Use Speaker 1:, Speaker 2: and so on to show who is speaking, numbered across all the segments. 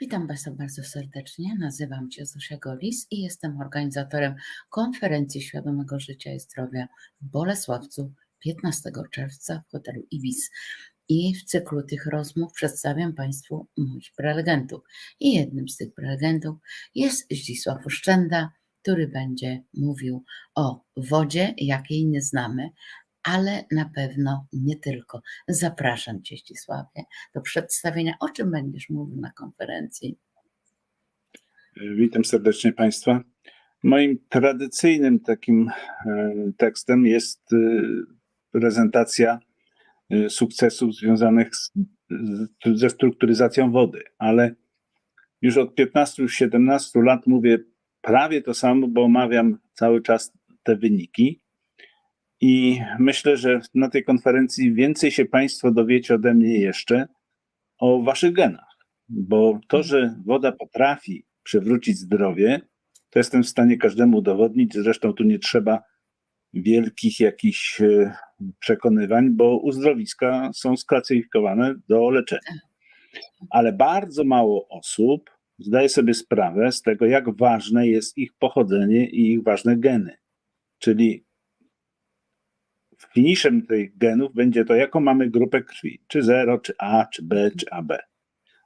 Speaker 1: Witam Państwa bardzo serdecznie. Nazywam się Zosia Golis i jestem organizatorem konferencji Świadomego Życia i Zdrowia w Bolesławcu 15 czerwca w hotelu Ibis. I w cyklu tych rozmów przedstawiam Państwu moich prelegentów. I jednym z tych prelegentów jest Zdzisław Oszczęda, który będzie mówił o wodzie, jakiej nie znamy, ale na pewno nie tylko. Zapraszam Cię, Ścisławie, do przedstawienia, o czym będziesz mówił na konferencji.
Speaker 2: Witam serdecznie Państwa. Moim tradycyjnym takim e, tekstem jest e, prezentacja e, sukcesów związanych z, ze strukturyzacją wody, ale już od 15-17 lat mówię prawie to samo, bo omawiam cały czas te wyniki. I myślę, że na tej konferencji więcej się Państwo dowiecie ode mnie jeszcze o Waszych genach, bo to, że woda potrafi przywrócić zdrowie, to jestem w stanie każdemu udowodnić. Zresztą tu nie trzeba wielkich jakichś e, przekonywań, bo uzdrowiska są sklasyfikowane do leczenia. Ale bardzo mało osób zdaje sobie sprawę z tego, jak ważne jest ich pochodzenie i ich ważne geny. Czyli finiszem tych genów będzie to, jaką mamy grupę krwi, czy 0, czy A, czy B, czy AB.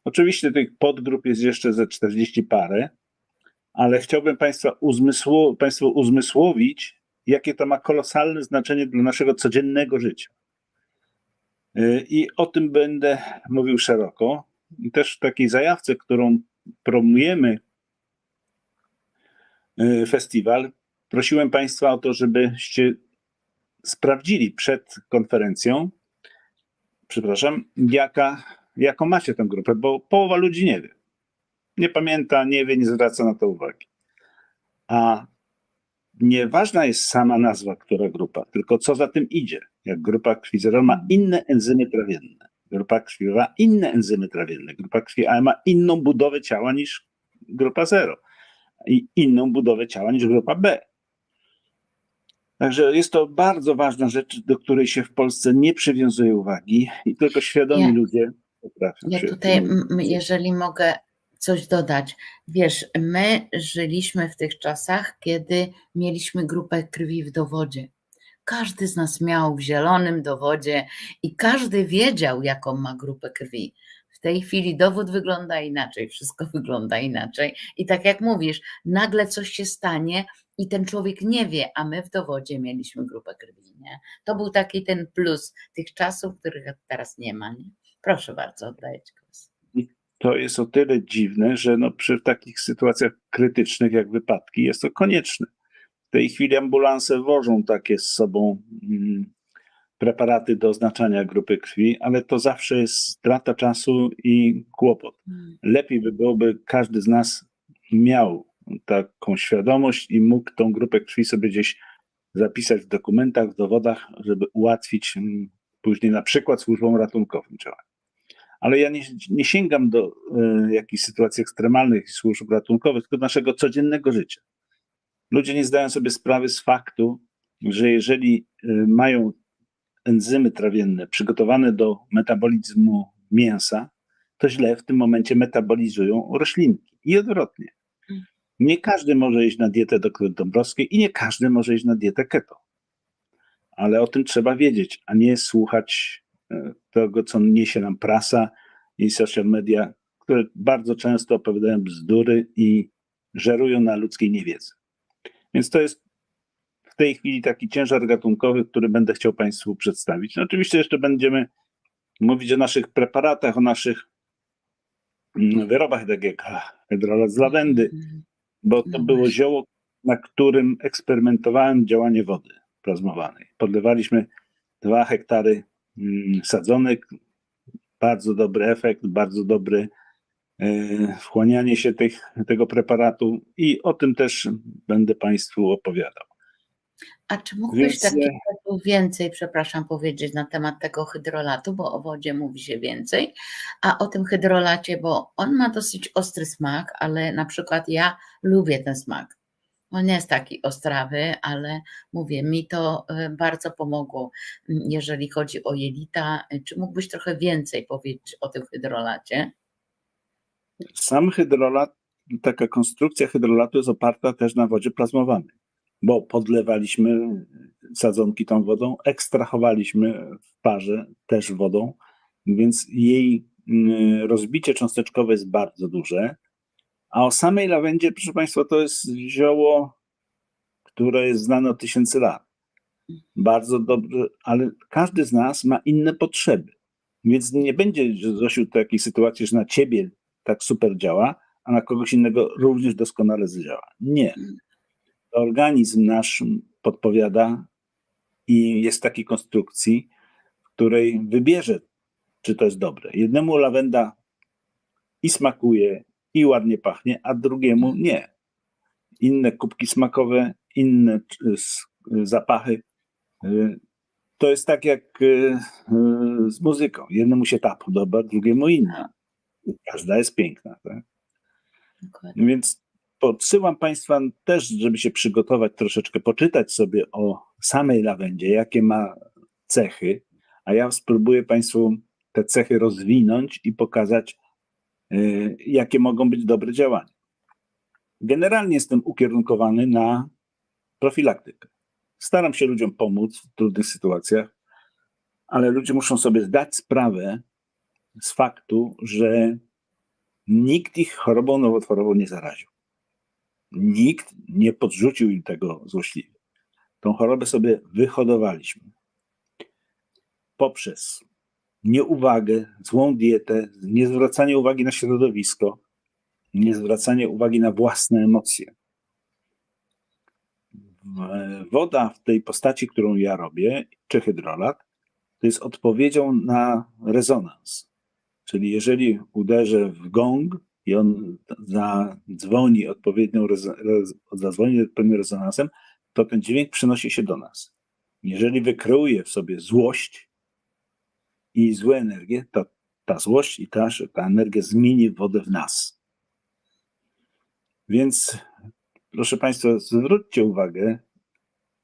Speaker 2: Oczywiście tych podgrup jest jeszcze ze 40 parę, ale chciałbym Państwa uzmysło, Państwu uzmysłowić, jakie to ma kolosalne znaczenie dla naszego codziennego życia. Y, I o tym będę mówił szeroko. I też w takiej zajawce, którą promujemy y, festiwal, prosiłem Państwa o to, żebyście sprawdzili przed konferencją, przepraszam, jaka, jaką macie tę grupę, bo połowa ludzi nie wie. Nie pamięta, nie wie, nie zwraca na to uwagi. A nieważna jest sama nazwa, która grupa, tylko co za tym idzie. Jak grupa krwi ma inne enzymy trawienne, grupa krwi ma inne enzymy trawienne, grupa krwi A ma inną budowę ciała niż grupa zero i inną budowę ciała niż grupa B. Także jest to bardzo ważna rzecz, do której się w Polsce nie przywiązuje uwagi i tylko świadomi
Speaker 1: Ja-
Speaker 2: ludzie potrafią
Speaker 1: Ja
Speaker 2: się
Speaker 1: tutaj, jeżeli mogę coś dodać. Wiesz, my żyliśmy w tych czasach, kiedy mieliśmy grupę krwi w dowodzie. Każdy z nas miał w zielonym dowodzie i każdy wiedział, jaką ma grupę krwi. Tej chwili dowód wygląda inaczej, wszystko wygląda inaczej. I tak jak mówisz, nagle coś się stanie i ten człowiek nie wie, a my w dowodzie mieliśmy grupę krwi. Nie? To był taki ten plus tych czasów, których teraz nie ma. Nie? Proszę bardzo, oddaję Ci głos.
Speaker 2: to jest o tyle dziwne, że no przy takich sytuacjach krytycznych jak wypadki jest to konieczne. W tej chwili ambulanse wożą takie z sobą mm, preparaty do oznaczania grupy krwi, ale to zawsze jest strata czasu i kłopot.
Speaker 1: Mm.
Speaker 2: Lepiej by byłoby każdy z nas miał taką świadomość i mógł tą grupę krwi sobie gdzieś zapisać w dokumentach, w dowodach, żeby ułatwić mm, później na przykład służbom ratunkowym działanie ale ja nie, nie sięgam do y, jakichś sytuacji ekstremalnych służb ratunkowych, tylko do naszego codziennego życia. Ludzie nie zdają sobie sprawy z faktu, że jeżeli y, mają enzymy trawienne przygotowane do metabolizmu mięsa, to źle w tym momencie metabolizują roślinki i odwrotnie. Nie każdy może iść na dietę dr Dąbrowskiej i nie każdy może iść na dietę keto. Ale o tym trzeba wiedzieć, a nie słuchać e, tego, co niesie nam prasa i social media, które bardzo często opowiadają bzdury i żerują na ludzkiej niewiedzy. Więc to jest w tej chwili taki ciężar gatunkowy, który będę chciał Państwu przedstawić. No oczywiście jeszcze będziemy mówić o naszych preparatach, o naszych mm, wyrobach, jak hydrolat z lawendy, bo to było zioło, na którym eksperymentowałem działanie wody plazmowanej. Podlewaliśmy dwa hektary mm, sadzonek, bardzo dobry efekt, bardzo dobry e, wchłanianie się tych, tego preparatu i o tym też będę Państwu opowiadał.
Speaker 1: A czy mógłbyś
Speaker 2: Więc,
Speaker 1: tak więcej, przepraszam, powiedzieć na temat tego hydrolatu, bo o wodzie mówi się więcej, a o tym hydrolacie, bo on ma dosyć ostry smak, ale na przykład ja lubię ten smak. On nie jest taki ostrawy, ale mówię, mi to e, bardzo pomogło, jeżeli chodzi o jelita. Czy mógłbyś trochę więcej powiedzieć o tym hydrolacie?
Speaker 2: Sam hydrolat, taka konstrukcja hydrolatu jest oparta też na wodzie plazmowanej, bo podlewaliśmy sadzonki tą wodą, ekstrahowaliśmy w parze też wodą, więc jej mm, rozbicie cząsteczkowe jest bardzo duże. A o samej lawendzie, proszę Państwa, to jest zioło, które jest znane od tysięcy lat. Bardzo dobrze, ale każdy z nas ma inne potrzeby. Więc nie będzie, Zosiu, takiej sytuacji, że na ciebie tak super działa, a na kogoś innego również doskonale zadziała. Nie. Organizm nasz podpowiada i jest w takiej konstrukcji, w której wybierze, czy to jest dobre. Jednemu lawenda i smakuje, i ładnie pachnie, a drugiemu nie. Inne kubki smakowe, inne y, y, zapachy. Y, To jest tak jak z muzyką. Jednemu się ta podoba, drugiemu inna. Każda jest piękna. Tak?
Speaker 1: Dokładnie.
Speaker 2: Więc podsyłam Państwa też, żeby się przygotować troszeczkę, poczytać sobie o samej lawendzie, jakie ma cechy, a ja spróbuję Państwu te cechy rozwinąć i pokazać, y, jakie mogą być dobre działania. Generalnie jestem ukierunkowany na profilaktykę. Staram się ludziom pomóc w trudnych sytuacjach, ale ludzie muszą sobie zdać sprawę z faktu, że nikt ich chorobą nowotworową nie zaraził. Nikt nie podrzucił im tego złośliwie. Tą chorobę sobie wyhodowaliśmy poprzez nieuwagę, złą dietę, niezwracanie uwagi na środowisko, niezwracanie uwagi na własne emocje. Woda w tej postaci, którą ja robię, czy hydrolat, to jest odpowiedzią na rezonans. Czyli jeżeli uderzę w gong i on zadzwoni odpowiednią, zadzwoni odpowiednim rezonansem, to ten dźwięk przenosi się do nas. Jeżeli wykreuję w sobie złość i złe energie, to ta złość i ta, ta energia zmieni wodę w nas. Więc proszę Państwa, zwróćcie uwagę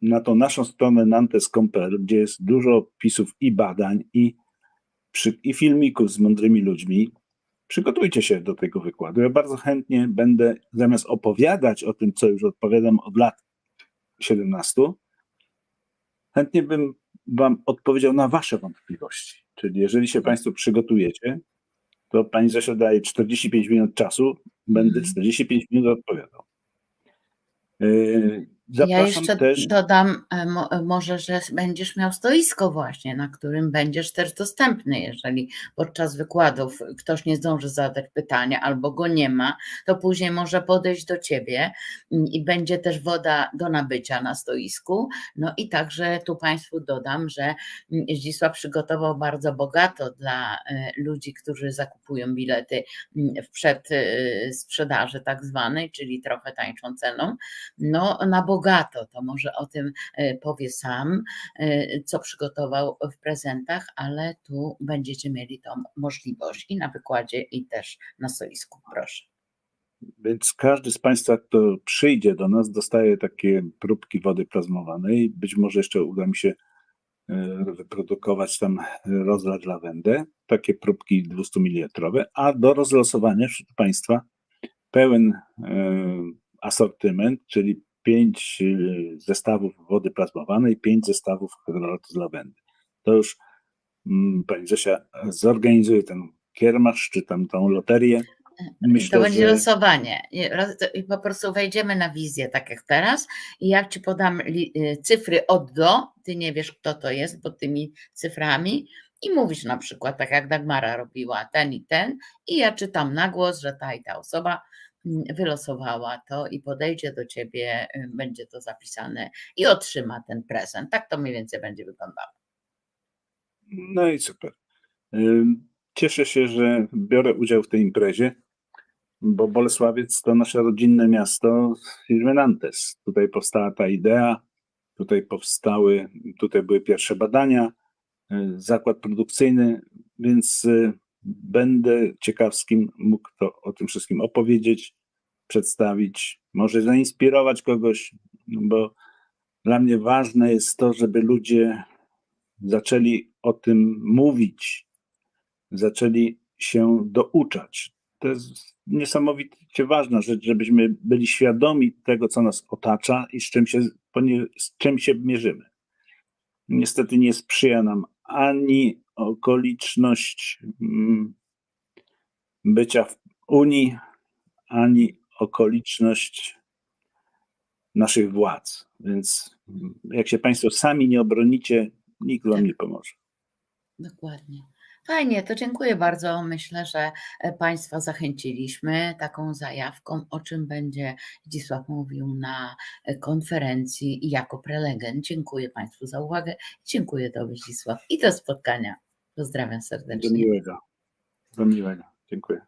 Speaker 2: na tą naszą stronę nantes.pl, gdzie jest dużo opisów i badań, i, przy, i filmików z mądrymi ludźmi. Przygotujcie się do tego wykładu. Ja bardzo chętnie będę, zamiast opowiadać o tym, co już odpowiadam od lat 17, chętnie bym Wam odpowiedział na Wasze wątpliwości. Czyli jeżeli się Państwo przygotujecie, to Pani Zosia daje 45 minut czasu, będę
Speaker 1: Mhm.
Speaker 2: 45 minut odpowiadał. Yy,
Speaker 1: Ja
Speaker 2: Zapraszam
Speaker 1: jeszcze
Speaker 2: też.
Speaker 1: dodam, e, e, może, że będziesz miał stoisko właśnie, na którym będziesz też dostępny, jeżeli podczas wykładów ktoś nie zdąży zadać pytania albo go nie ma, to później może podejść do ciebie mm, i będzie też woda do nabycia na stoisku. No i także tu Państwu dodam, że mm, Zdzisław przygotował bardzo bogato dla e, ludzi, którzy zakupują bilety mm, w przedsprzedaży tak zwanej, czyli trochę tańszą ceną, no na bogato, to może o tym e, powie sam, e, co przygotował w prezentach, ale tu będziecie mieli tą możliwość i na wykładzie, i też na stoisku, proszę.
Speaker 2: Więc każdy z Państwa, kto przyjdzie do nas, dostaje takie próbki wody plazmowanej. Być może jeszcze uda mi się e, wyprodukować tam rozlać lawendę, takie próbki 200 ml, a do rozlosowania wśród Państwa pełen asortyment, czyli 5 zestawów wody plazmowanej, 5 zestawów hydrolatu z lawendy. To już mm, Pani Zosia zorganizuje ten kiermasz, czy tam tą loterię. Myślę,
Speaker 1: to będzie
Speaker 2: że-
Speaker 1: losowanie. I po prostu wejdziemy na wizję, tak jak teraz. I jak ci podam y, cyfry od do, ty nie wiesz, kto to jest pod tymi cyframi, i mówisz na przykład, tak jak Dagmara robiła, ten i ten, i ja czytam na głos, że ta i ta osoba wylosowała to i podejdzie do ciebie, y, będzie to zapisane i otrzyma ten prezent. Tak to mniej więcej będzie wyglądało.
Speaker 2: No i super. Cieszę się, że biorę udział w tej imprezie, bo Bolesławiec to nasze rodzinne miasto firmy Nantes. Tutaj powstała ta idea, tutaj powstały, tutaj były pierwsze badania, y, zakład produkcyjny, więc będę ciekawskim mógł to o tym wszystkim opowiedzieć, przedstawić, może zainspirować kogoś, bo dla mnie ważne jest to, żeby ludzie zaczęli o tym mówić, zaczęli się douczać to jest niesamowicie ważna rzecz, żebyśmy byli świadomi tego, co nas otacza i z czym się, z czym się mierzymy. Niestety nie sprzyja nam ani okoliczność mm, bycia w Unii, ani okoliczność naszych władz. Więc mm, jak się Państwo sami nie obronicie, nikt Wam nie pomoże.
Speaker 1: Dokładnie. Fajnie, to dziękuję bardzo. Myślę, że e, Państwa zachęciliśmy taką zajawką, o czym będzie Zdzisław mówił na e, konferencji jako prelegent. Dziękuję Państwu za uwagę. Dziękuję Tobie Zdzisław i do spotkania. Pozdrawiam
Speaker 2: Do
Speaker 1: serdecznie.
Speaker 2: miłego. Do miłego. Dziękuję.